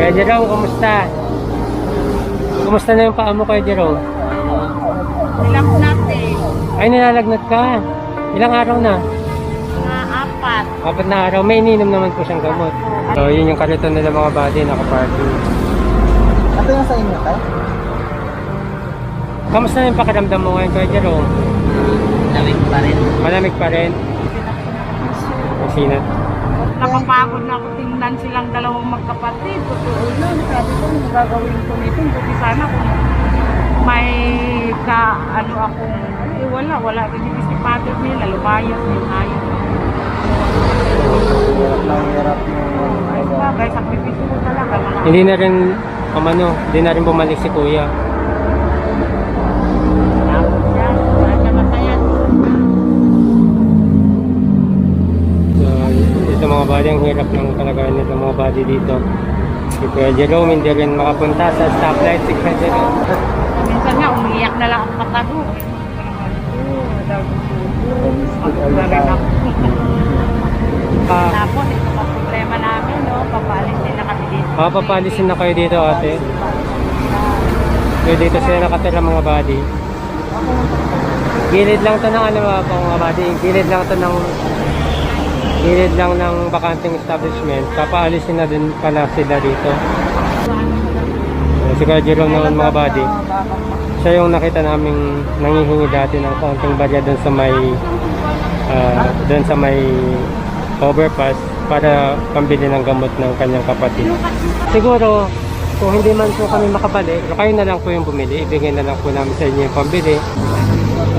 Kuya Jerome, kumusta? Kumusta na yung paa mo, Kuya Jerome? Ilang natin? Ay, nilalagnat ka. Ilang araw na? Mga apat. Apat na araw. May ininom naman po siyang gamot. So, yun yung kariton nila mga body, nakaparking. Ito yung sa inyo, tayo? Kamusta na yung pakiramdam mo ngayon, Kuya Jerome? Lamig pa rin. Malamig pa rin? Sinat. Nakapagod na ako tingnan silang dalawang magkapatid. Totoo yun. Sabi ko, "Ano gagawin ko nito. Buti sana kung may ka, ano akong, eh wala, wala rin yung isipated nila. Lumayas din ayos. Hirap lang, hirap yung... Ay, bagay, sakripisyo ko talaga. Mga Hindi na rin, umano, hindi na rin bumalik si Kuya. Ito mga body, ang hirap ng talaga nito mga body dito. Si Kuya Jerome, hindi rin makapunta sa stoplight si Kuya Jerome. Minsan nga, umiiyak na lang ang mata ko. Ah, Tapos, ito pa problema namin, no? Papalis din na kami dito. ah, papalisin na kayo dito ate. So, dito sila nakatira mga body. Gilid lang to ng ano mga pang mga body. Gilid lang to ng gilid lang ng bakanting establishment. Papaalisin na din pala sila dito. Si Kuya Jerome naman mga body. Siya yung nakita naming nangihingi dati ng kaunting barya doon sa may ah, doon sa may overpass para pambili ng gamot ng kanyang kapatid. Siguro, kung hindi man po kami makabalik, kayo na lang po yung bumili. Ibigay na lang po namin sa inyo yung pambili.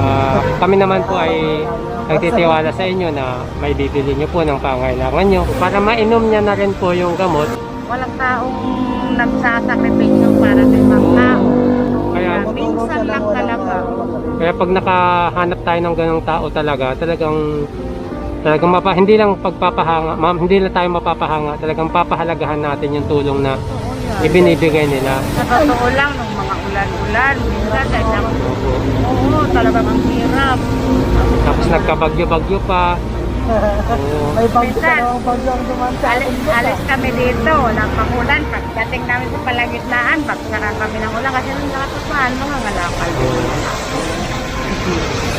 Ah, kami naman po ay nagtitiwala sa inyo na may bibili nyo po ng pangailangan nyo para mainom niya na rin po yung gamot. Walang taong nagsasakripisyo para sa ibang tao. Kaya- minsan lang talaga. Kaya pag nakahanap tayo ng ganong tao talaga, talagang talagang mapa, hindi lang pagpapahanga, ma'am, hindi lang tayo mapapahanga, talagang papahalagahan natin yung tulong na ibinibigay nila. Sa totoo lang, nung mga ulan-ulan, minsan kahit ako, oo, talagang ang hirap. Tapos nagkabagyo-bagyo pa. Oo. May bagyo Minsan, ka naman bagyo ang duman sa Alis, alis kami dito, walang pangulan. Pagdating namin sa palagitnaan, pagsara kami ng ulan kasi nung nakatapahan, mga ngalakal.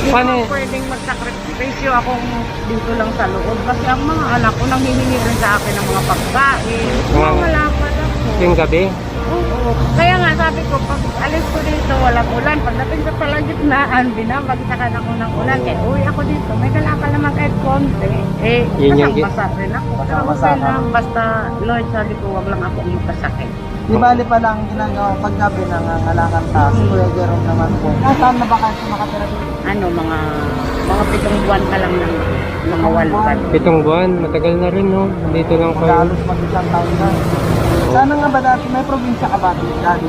Hindi Paano- ko pwedeng magsakripisyo akong dito lang sa loob kasi ang mga anak ko nanghihingi rin sa akin ng mga pagkain. Mga- Mga malapad ako. Yung gabi, Oo. Kaya nga sabi ko, pag alis ko dito, walang ulan. Pagdating sa palagitnaan, binabagsakan ako ng ulan. Kaya uwi ako dito, may kalakal naman kahit konti. Eh, Yun yung basa rin ako. Ka. lang, basta Lord, sabi ko, wag lang ako magkasakit. Di bali pa lang ginagawa paggabi ng ngalangan ta. Si Kuya Jerome naman po. Nasaan na ba kayo makatira dito? Ano, mga mga pitong buwan ka lang ng mga walpan. pitong buwan, matagal na rin no. Dito lang kayo. Halos mag-isang taon na. Sana nga ba dati may probinsya ka ba dati?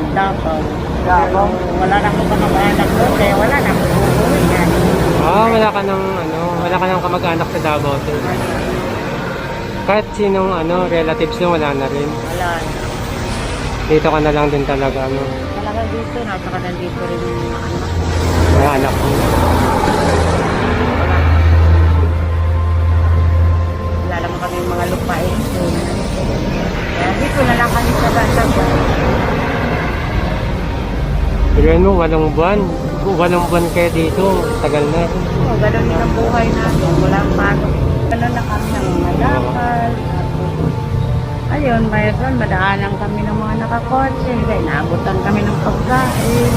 Davao. Wala na akong kamag-anak doon, kaya wala na akong uuwi yan. Ah, wala ka ng ano, wala ka ng kamag-anak sa Davao. Sir. Kahit sinong ano, relatives mo, wala na rin. Wala na. Dito ka na lang din talaga, ano, Talaga dito, nasa ka nandito rin yung mga anak. mga anak mo. Wala lang kami yung mga lupain. Kaya dito na lang kami sa Dasagwa. Pero ano, walong buwan. Walong buwan kayo dito. Tagal na. So, ganun din ang buhay natin. Walang bago. Ganun na kami ng mga lakal. Ayun, mayroon, madaanan kami ng mga nakakotse. Kaya naabutan kami ng pagkain.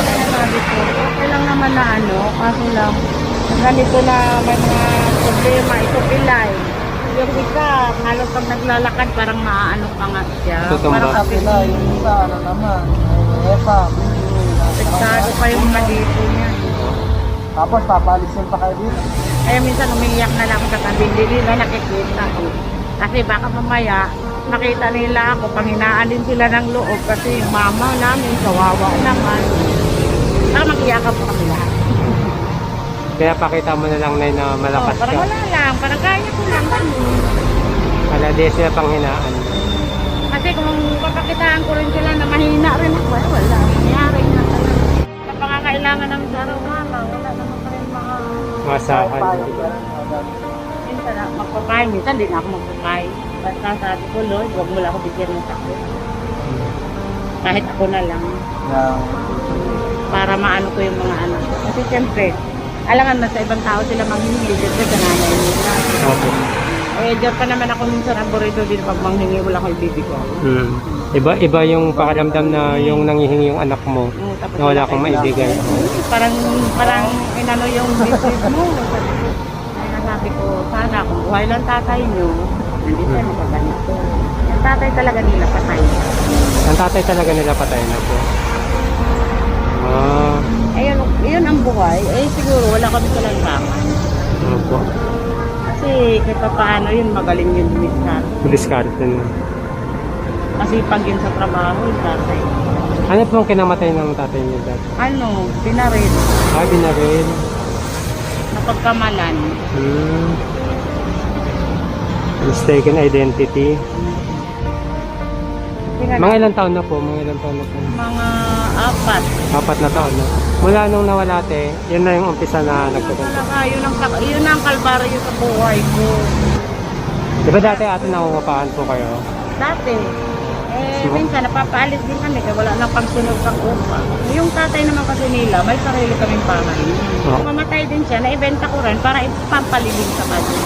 Kaya sabi ko, okay lang naman na ano, kaso lang, ganito na may mga problema, ito pilay. Yung isa, halos pag naglalakad, parang maaano pa nga siya. Parang Sa pila, yung isa, ano naman, EPA, apektado pa yung mga dito niya. Tapos papalisin pa kayo dito. Kaya minsan umiiyak na lang ako sa kabindi nila nakikita ko. Kasi baka mamaya nakita nila ako, panghinaan din sila ng loob kasi mama namin, kawawa naman. Baka mag-iyakan po kami lahat. Kaya pakita mo na lang na, na malakas Oh, parang ka. wala lang, parang kaya ko lang. ganun. Wala di sila panghinaan. Kasi kung papakitaan ko rin sila na mahina rin ako, eh, wala. Nangyari na talaga. Sa pangangailangan ng araw-araw, wala naman pa rin mga... Masahan. Minsan na magpapay, minsan din ako magpapay. Basta sabi ko, Lord, huwag mo lang ako bigyan ng sakit. Kahit ako na lang. Yung, Para maano ko yung mga anak ko. Kasi siyempre, alangan na sa ibang tao sila manghingi. Siyempre sa nanay nila. Opo. Eh, diyan pa naman ako minsan aborito din pag manghingi, wala ko ibibigay. Mm. Iba iba yung pakiramdam na yung nangihingi yung anak mo tapos na wala kang maibigay. Parang, parang inano yung business mo. Ay, nasabi ko, sana kung buhay lang tatay nyo, hindi siya Hmm. nakaganito. Yung tatay talaga nila patay. Ang tatay talaga nila patay na po. Ah, Ayun, yun ang buhay. Eh, siguro wala kami kalansangan. ano po. Kasi kahit pa paano yun, magaling yun minsan. Diskarte na. Kasi pag yun sa trabaho, yung tatay. Ano pong kinamatay ng tatay niyo dad? Ano, pinarin, Ah, binaril. napagkamalan. Hmm. Mistaken identity. Mga ilang taon na po? Mga ilang taon na po? Mga apat. Apat na taon na. Mula nung nawala te, yun na yung umpisa na nagtagal. Talaga, yun ang, yun ang kalbaryo sa buhay ko. Di ba dati ate nangungupahan po kayo? Dati, eh, Sure. minsan napapaalis din kami kaya wala nang pagsunod sa upa. Yung tatay naman kasi nila, may sarili kaming bahay. Oh. Mamatay din siya, naibenta ko rin para ipampaliling sa kanya.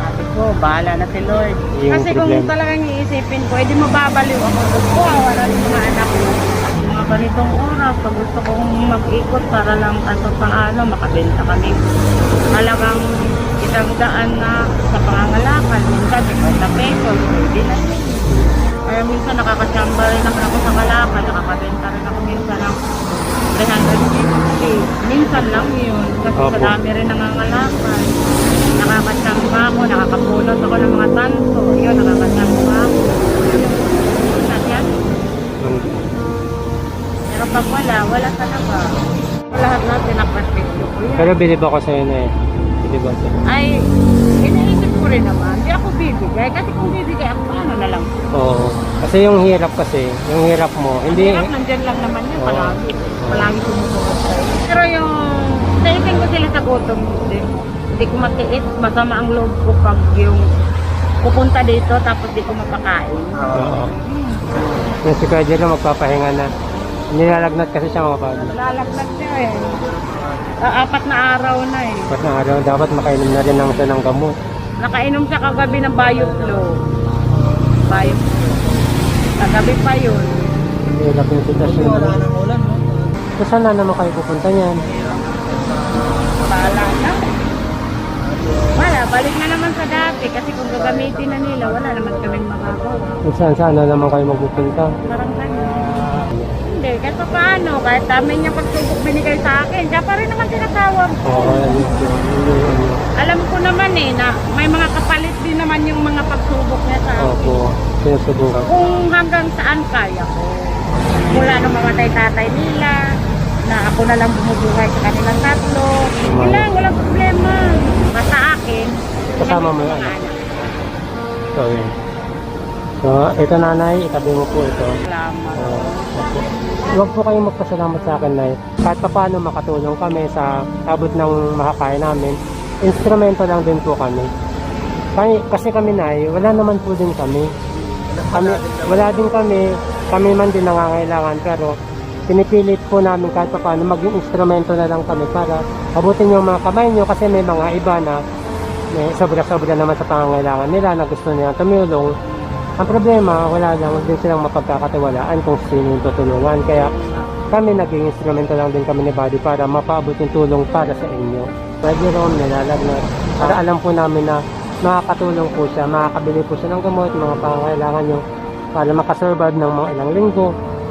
Sabi ko, bahala na si Lord. Yung kasi kung problema. talagang iisipin ko, edi mababaliw ako. Ko, wala rin mga anak ko. Ganitong oras, pag gusto kong mag-ikot para lang kaso paano, makabenta kami. Halagang isang daan na sa pangangalakal. Minsan, 50 pesos, hindi na. Kaya minsan nakakachamba rin ako sa kalakal, nakakabenta rin ako minsan ng 350. Minsan lang yun, kasi Opo. sa dami rin nangangalakal. Pero bilib ako sa'yo na eh. Bilib ako sa'yo. Ay, iniisip ko rin naman, hindi ako bibigay. Kasi kung bibigay ako, paano na lang? Oo. Kasi yung hirap kasi, yung hirap mo, hindi... Hirap nandyan lang naman yun, Oo. palagi. Palagi tumutulog sa'yo. Pero yung, naisin ko sila sa gutom, hindi, hindi ko matiis. Masama ang loob ko pag yung pupunta dito tapos di ko mapakain. Oo. Yung si Kuya Jello magpapahinga na. Nilalagnat kasi siya mga pag. Lalaglag siya eh. Ah, apat na araw na eh. Ba't na araw, dapat makainom na rin ng siya ng gamot. Nakainom siya kagabi ng Bioflow. Bioflow. Kagabi pa yun. Hirap yung sitwasyon. wala nang ulan? So, saan na naman kayo pupunta niyan? Bahala na. Wala, balik na naman sa dati kasi kung gagamitin na nila, wala naman kaming magagawa. Kung saan saan na naman kayo magpupunta? Parang ganun. Hindi, kahit pa paano, kahit dami niya pagsubok binigay sa akin, siya pa rin naman tinatawag ko. Alam ko naman eh, na may mga kapalit din naman yung mga pagsubok niya sa akin. Opo, sinusubukan. Kung hanggang saan kaya ko. Mula nung mamatay tatay nila, na ako na lang bumubuhay sa kanilang tatlo. Yun lang, walang problema. Basta akin, Kasama mo yung anak. So, yun. So, ito nanay, itabi mo po ito. Salamat. Opo. Huwag po kayong magpasalamat sa akin, Nay. Kahit pa paano makatulong kami sa abot ng makakaya namin, instrumento lang din po kami. Kami, kasi kami, Nay, wala naman po din kami. kami wala din kami, kami man din nangangailangan, pero pinipilit po namin kahit pa paano maging instrumento na lang kami para abutin yung mga kamay nyo kasi may mga iba na may sobra-sobra naman sa pangangailangan nila na gusto nilang tumulong. Ang problema, wala lang din silang mapagkakatiwalaan kung sino yung tutulungan. Kaya kami naging instrumento lang din kami ni Buddy para mapaabot yung tulong para sa inyo. Pwede ron, nilalagnat. Para alam po namin na makakatulong po siya, makakabili po siya ng gamot, mga pangangailangan nyo para makasurvive ng mga ilang linggo,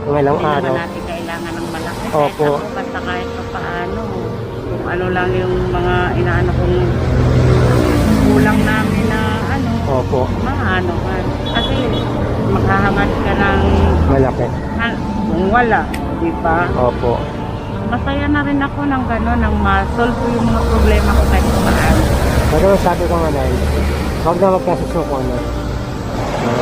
mga ilang Hindi araw. naman natin kailangan ng malaki. Opo. Kahit ako, basta kahit pa paano. Kung ano lang yung mga inaano kong kulang namin na ano, Opo, maano man. Maghahangad ka ng malaki. ah, kung wala, di ba? Opo. Masaya na rin ako ng gano'n, nang ma-solve ko yung mga problema ko kahit paano. Pero sabi ko nga na, huwag na huwag kang susuko na.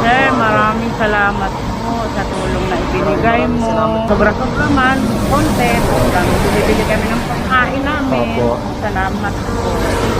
Sir, maraming salamat po sa tulong na ibinigay mo. Sobra-sobra man, konti. Hanggang bibili kami ng pagkain namin. Opo. Salamat po.